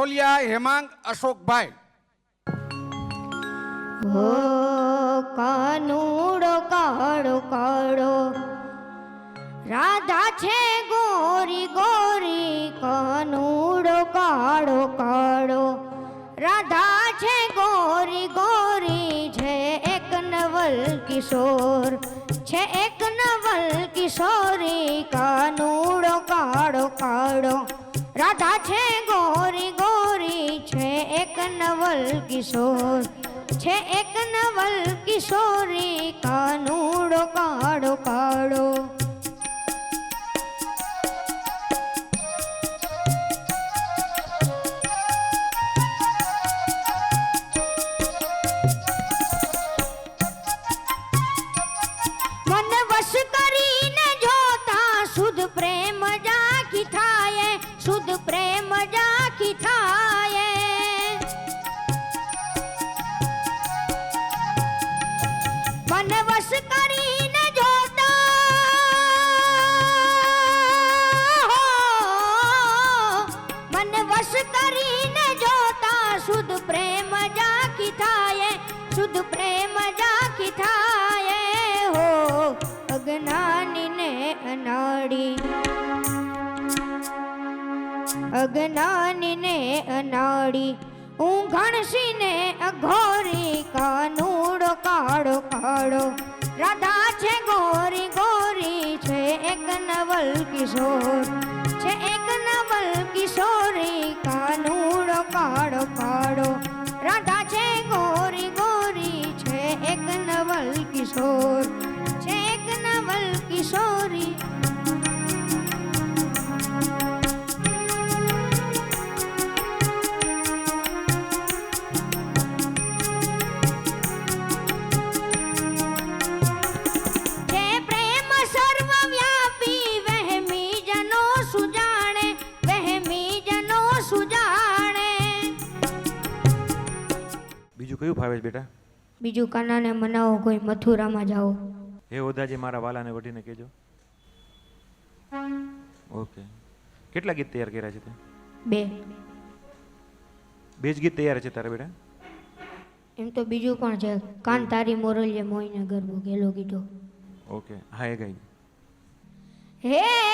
ફોલિયા હેમાંગ અશોકભાઈ. હો કાનુડો, કાળો કાળો. રાધા છે ગોરી ગોરી, કાનુડો, કાળો કાળો. રાધા છે ગોરી ગોરી, છે એક નવલ કિશોર. છે એક નવલ કિશોરી, કાનુડો, કાળો કાળો. રાધા છે એક નવલ કિશોર. છે એક નવલ કિશોરી કાનુડો કાળો કાળો. જાખી થાય શુદ્ધ પ્રેમ જાખી થાય હો અજ્ઞાનીને અનાડી. અજ્ઞાનીને અનાડી. ઊંઘણસીને અઘોરી કાનુડો કયું ફાવે છે બેટા? બીજું કાનાને મનાવો કોઈ મથુરામાં જાઓ. હે ઓદાજી મારા વાલાને વઢીને કહેજો. ઓકે. કેટલા ગીત તૈયાર કર્યા છે તે? બે. બે જ ગીત તૈયાર છે તારા બેટા? એમ તો બીજું પણ છે. કાન તારી મોરલીએ મોઈને ગરબો ગેલો ગીતો. ઓકે. હા એ ગાઈ હે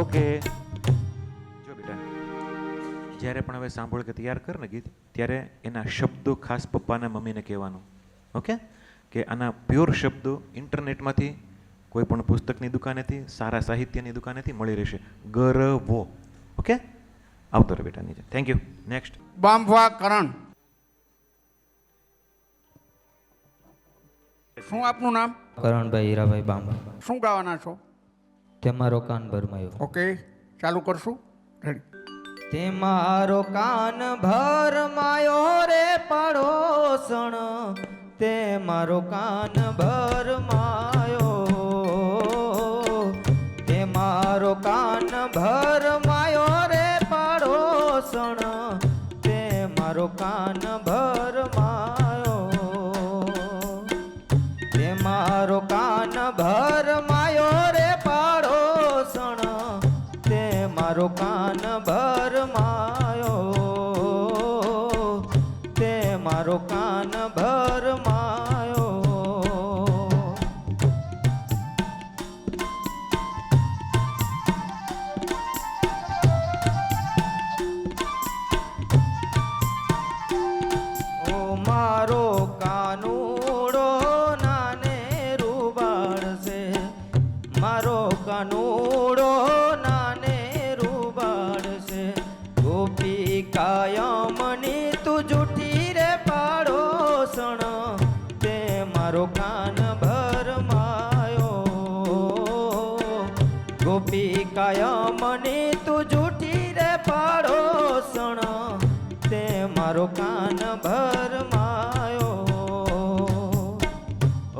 ઓકે જો બેટા જ્યારે પણ હવે સાંભળ કે તૈયાર કર ને ગીત ત્યારે એના શબ્દો ખાસ પપ્પાને મમ્મીને કહેવાનું. ઓકે? કે આના પ્યોર શબ્દો ઇન્ટરનેટમાંથી કોઈ પણ પુસ્તકની દુકાનેથી સારા સાહિત્યની દુકાનેથી મળી રહેશે. ગરવો. ઓકે? આવતો રહે બેટા નીચે. થેન્ક યુ નેક્સ્ટ બાંભવા કરણ. શું આપનું નામ? કરણભાઈ હીરાભાઈ બાંબા શું ગાવાના છો? તે મારો કાન ભરમાયો. ઓકે ચાલુ કરશું. રેડી તે મારો કાન ભરમાયો રે પડોસણ. તે મારો કાન ભરમાયો. તે મારો કાન ભરમાયો મારો કાન ભરમાયો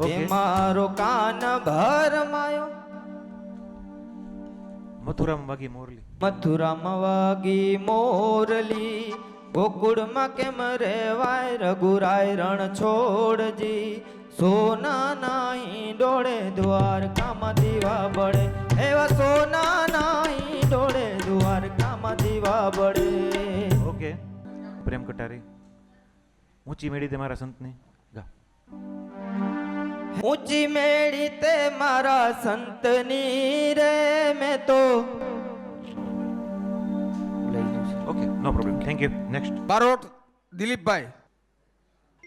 મારો કાન ભરમાયો મથુરામ વાગી મોરલી. મથુરામાં વાગી મોરલી. ગોકુળમાં કેમ રેવાય? રઘુરાય રણ છોડજી. સોના નાહી ડોળે દ્વારકામાં દીવા બળે. એવા સોના નાહી ડોળે દ્વારકામાં દીવા બળે. ઓકે. પ્રેમ કટારી. ઊંચી મેળી દે મારા સંતની. ઊંચી મેળી તે મારા સંતની રે મેં તો okay no problem thank you next Barot દિલીપભાઈ.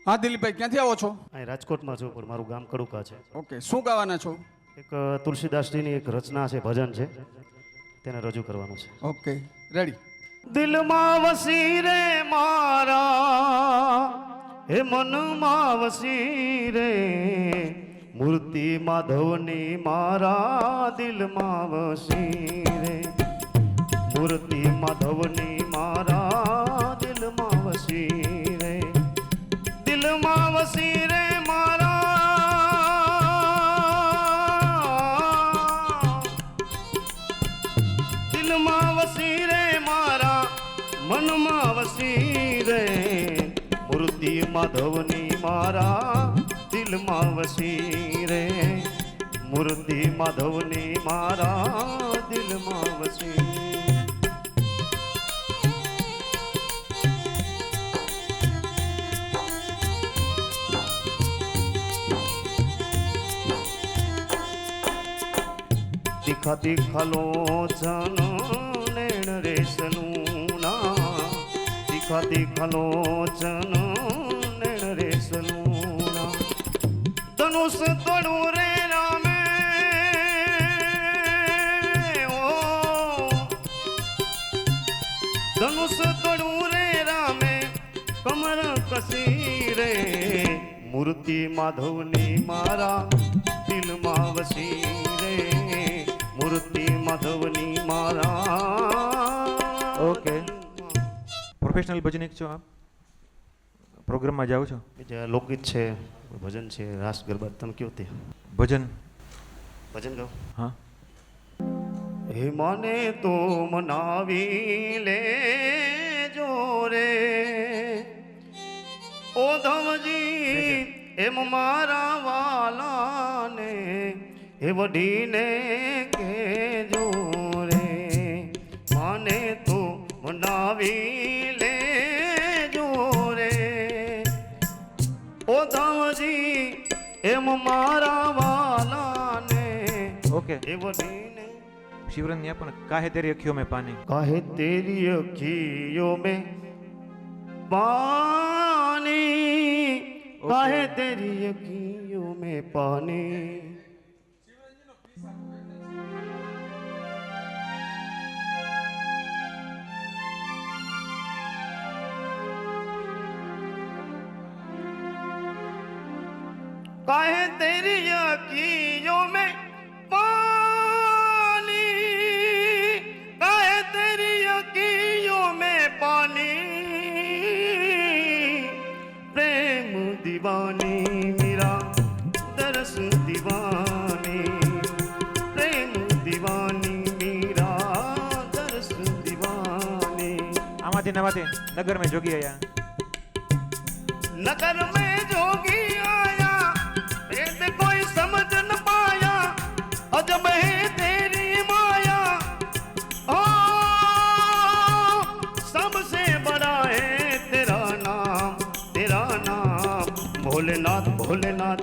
હા દિલીપભાઈ ક્યાંથી આવો છો? અહીં રાજકોટમાં છું પણ મારું ગામ કડુકા છે. ઓકે શું ગાવાના છો? એક તુલસીદાસજીની એક રચના છે ભજન છે. તેને રજૂ કરવાનું છે. ઓકે રેડી દિલમાં વસી રે મારા. હે મનમાં વસી રે. મૂર્તિ માધવની મારા દિલમાં વસી રે. મૂર્તિ માધવની મારા માધવની મારા દિલમાં વસી રે. મૂર્તિ માધવની મારા દિલમાં વસી. દીખા તીખા જન નેણ ના દીખા તીખા લોચન ધનુષ તોડું રે રામે. ઓ. ધનુષ તોડું રે રામે. કમર કસી રે. મૂર્તિ માધવની મારા દિલમાં વસી રે. મૂર્તિ માધવની મારા ઓકે પ્રોફેશનલ ભજનિક છો આપ? પ્રોગ્રામમાં જાઓ છો? જે લોકગીત છે. ભજન છે રાસ ગરબા તમે કયો તે? ભજન. ભજન ગાઓ. હા. હે મને તો મનાવી લે રે. ઓ ધમજી એમ મારા વાલાને હે વડીને કેજો રે. મને તો મનાવી शिवरण अपन काहे तेरी अखियों में पानी? काहे तेरी अखियों में पानी? okay. काहे तेरी अखियों में पानी? काहे तेरी अखियों में पानी? काहे तेरी अखियों में पानी? प्रेम दीवानी मेरा दरस दीवानी। प्रेम दीवानी मेरा दरस दीवानी। आमाते नमाते नगर में जोगी आया नगर में जोगी ভোলেনাথ